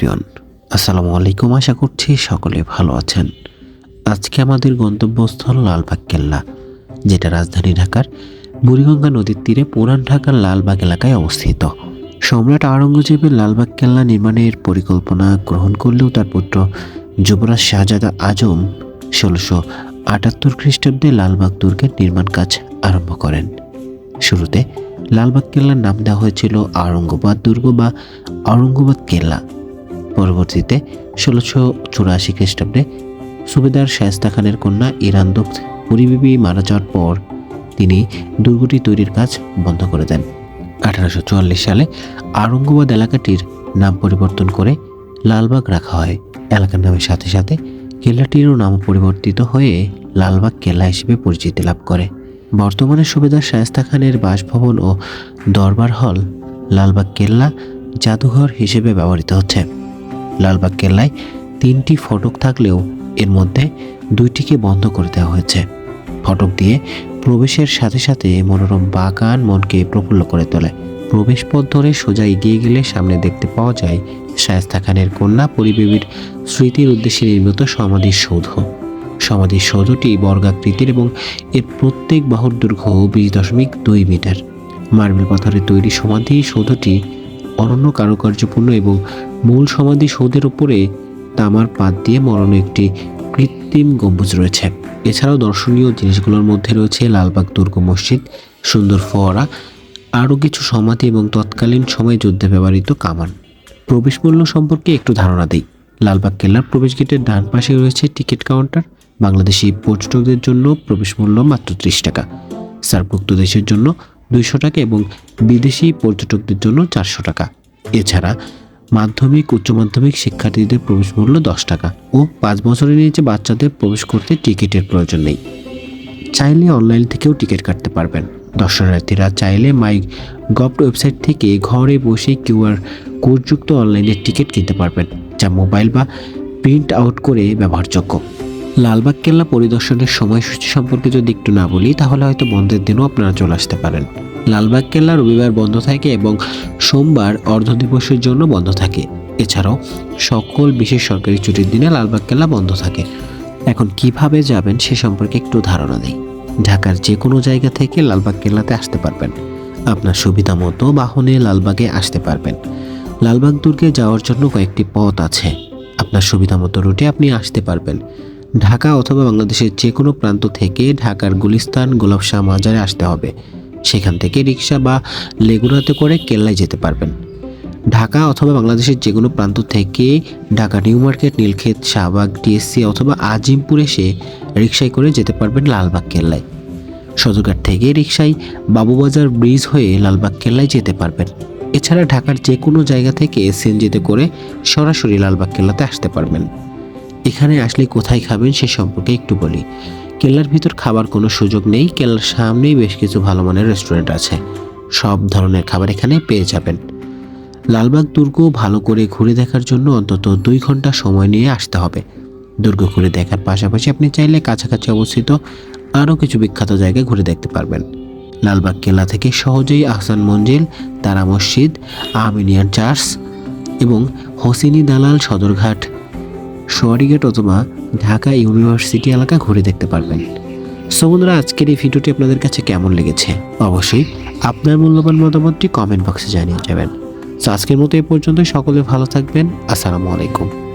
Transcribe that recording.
Everyone, আসসালামু আলাইকুম। আশা করছি সকলে ভালো আছেন। আজকে আমাদের গন্তব্যস্থল লালবাগ কেল্লা যেটা রাজধানী ঢাকার বুড়িগঙ্গা নদীর তীরে পুরান ঢাকার লালবাগ এলাকায় অবস্থিত। সম্রাট আওরঙ্গজেবের লালবাগ কেল্লা নির্মাণের পরিকল্পনা গ্রহণ করলেও তার পুত্র যুবরাজ শাহজাদা আজম ষোলোশো আটাত্তর খ্রিস্টাব্দে লালবাগ দুর্গের নির্মাণ কাজ আরম্ভ করেন। শুরুতে লালবাগ কেল্লার নাম দেওয়া হয়েছিল আওরঙ্গবাদ দুর্গ বা আওরঙ্গবাদ কেল্লা। পরবর্তীতে ষোলোশো চুরাশি খ্রিস্টাব্দে সুবেদার শায়স্তা খানের কন্যা ইরান দুঃখ পরিবিবি মারা যাওয়ার পর তিনি দুর্গটি তৈরির কাজ বন্ধ করে দেন। আঠারোশো চুয়াল্লিশ সালে আওরঙ্গাবাদ এলাকাটির নাম পরিবর্তন করে লালবাগ রাখা হয়। এলাকার নামের সাথে সাথে কেল্লাটিরও নাম পরিবর্তিত হয়ে লালবাগ কেল্লা হিসেবে পরিচিতি লাভ করে। বর্তমানে সুবেদার শায়েস্তা খানের বাসভবন ও দরবার হল লালবাগ কেল্লা জাদুঘর হিসেবে ব্যবহৃত হচ্ছে। লালবাগ কেল্লায় তিনটি ফটক থাকলেও এর মধ্যে দুইটিকে বন্ধ করে দেওয়া হয়েছে। ফটক দিয়ে প্রবেশের সাথে সাথে মনোরম বাগান মনকে প্রফুল্ল করে তোলে। প্রবেশ পথ ধরে সোজা এগিয়ে গেলে সামনে দেখতে পাওয়া যায় শায়েস্তা খানের কন্যা পরিবেবীর স্মৃতির উদ্দেশ্যে নির্মিত সমাধিসৌধ সমাধিসৌধটি বর্গাকৃতির এবং এর প্রত্যেক বাহুর দৈর্ঘ্য বিশ দশমিক দুই মিটার। মার্বেল পাথরের তৈরি সমাধি সৌধটি অনন্য কারুকার্যপূর্ণ এবং মূল সমাধি সৌধের উপরে তামার পাত দিয়ে মরানো একটি কৃত্রিম গম্বুজ রয়েছে। এছাড়াও দর্শনীয় জিনিসগুলোর মধ্যে রয়েছে লালবাগ দুর্গ মসজিদ, সুন্দর ফোয়ারা, আরও কিছু সমাধি এবং তৎকালীন সময়ে যুদ্ধে ব্যবহৃত কামান। প্রবেশ মূল্য সম্পর্কে একটু ধারণা দিই। লালবাগ কেল্লার প্রবেশ গেটের ডান পাশে রয়েছে টিকিট কাউন্টার। বাংলাদেশি পর্যটকদের জন্য প্রবেশ মূল্য মাত্র ত্রিশ টাকা। সার্কভুক্ত দেশের জন্য দুইশো টাকা এবং বিদেশি পর্যটকদের জন্য চারশো টাকা। এছাড়া মাধ্যমিক, উচ্চ মাধ্যমিক শিক্ষার্থীদের প্রবেশ মূল্য দশ টাকা ও পাঁচ বছরের নিচে বাচ্চাদের প্রবেশ করতে টিকিটের প্রয়োজন নেই। চাইলে অনলাইন থেকেও টিকিট কাটতে পারবেন। দর্শনার্থীরা চাইলে মাই গভ ওয়েবসাইট থেকে ঘরে বসে কিউআর কোডযুক্ত অনলাইনে টিকিট কিনতে পারবেন, যা মোবাইল বা প্রিন্ট আউট করে ব্যবহারযোগ্য। লালবাগ কেল্লা পরিদর্শনের সময়সূচি সম্পর্কে যদি একটু না বলি, তাহলে হয়তো বন্ধের দিনও আপনারা চলে আসতে পারেন। লালবাগ কেল্লা রবিবার বন্ধ থাকে এবং সোমবার অর্ধ দিবসের জন্য বন্ধ থাকে। এছাড়াও সকল বিশেষ সরকারি ছুটির দিনে লালবাগ কেল্লা বন্ধ থাকে। এখন কীভাবে যাবেন সে সম্পর্কে একটু ধারণা নেই। ঢাকার যে কোনো জায়গা থেকে লালবাগ কেল্লাতে আসতে পারবেন। আপনার সুবিধা মতো বাহনে লালবাগে আসতে পারবেন। লালবাগ দুর্গে যাওয়ার জন্য কয়েকটি পথ আছে। আপনার সুবিধা মতো রুটে আপনি আসতে পারবেন। ঢাকা অথবা বাংলাদেশের যে কোনো প্রান্ত থেকে ঢাকার গুলিস্তান, গোলাপ শাহ মাজারে আসতে হবে। সেখান থেকে রিক্সা বা লেগুনাতে করে কেল্লায় যেতে পারবেন। ঢাকা অথবা বাংলাদেশের যে কোনো প্রান্ত থেকে Dhaka New Market, Nilkhet, Shahbag TSC অথবা আজিমপুর এসে রিক্সায় করে যেতে পারবেন লালবাগ কেল্লায়। সদরঘাট থেকে রিক্সায় বাবুবাজার ব্রিজ হয়ে লালবাগ কেল্লায় যেতে পারবেন। এছাড়া ঢাকার যে কোনো জায়গা থেকে সিএনজিতে করে সরাসরি লালবাগ কেল্লাতে আসতে পারবেন। এখানে আসলে কোথায় খাবেন সে সম্পর্কে একটু বলি। কেল্লার ভিতর খাবার কোনো সুযোগ নেই। কেল্লার সামনেই বেশ কিছু ভালো মানের রেস্টুরেন্ট আছে। সব ধরনের খাবার এখানে পেয়ে যাবেন। লালবাগ দুর্গ ভালো করে ঘুরে দেখার জন্য অন্তত দুই ঘণ্টা সময় নিয়ে আসতে হবে। দুর্গ ঘুরে দেখার পাশাপাশি আপনি চাইলে কাছাকাছি অবস্থিত আরও কিছু বিখ্যাত জায়গায় ঘুরে দেখতে পারবেন। লালবাগ কেল্লা থেকে সহজেই আহসান মঞ্জিল, তারা মসজিদ আমিনিয়ান চার্চ এবং হোসিনী দালাল সদরঘাট সোয়ারিঘাট অথবা ঢাকা ইউনিভার্সিটি এলাকা ঘুরে দেখতে পারবেন। সো বন্ধুরা, আজকের এই ভিডিওটি আপনাদের কাছে কেমন লেগেছে? অবশ্যই আপনার মূল্যবান মতামতটি কমেন্ট বক্সে জানিয়ে যাবেন। তো আজকের মতো এ পর্যন্ত সকলে ভালো থাকবেন। আসসালামু আলাইকুম।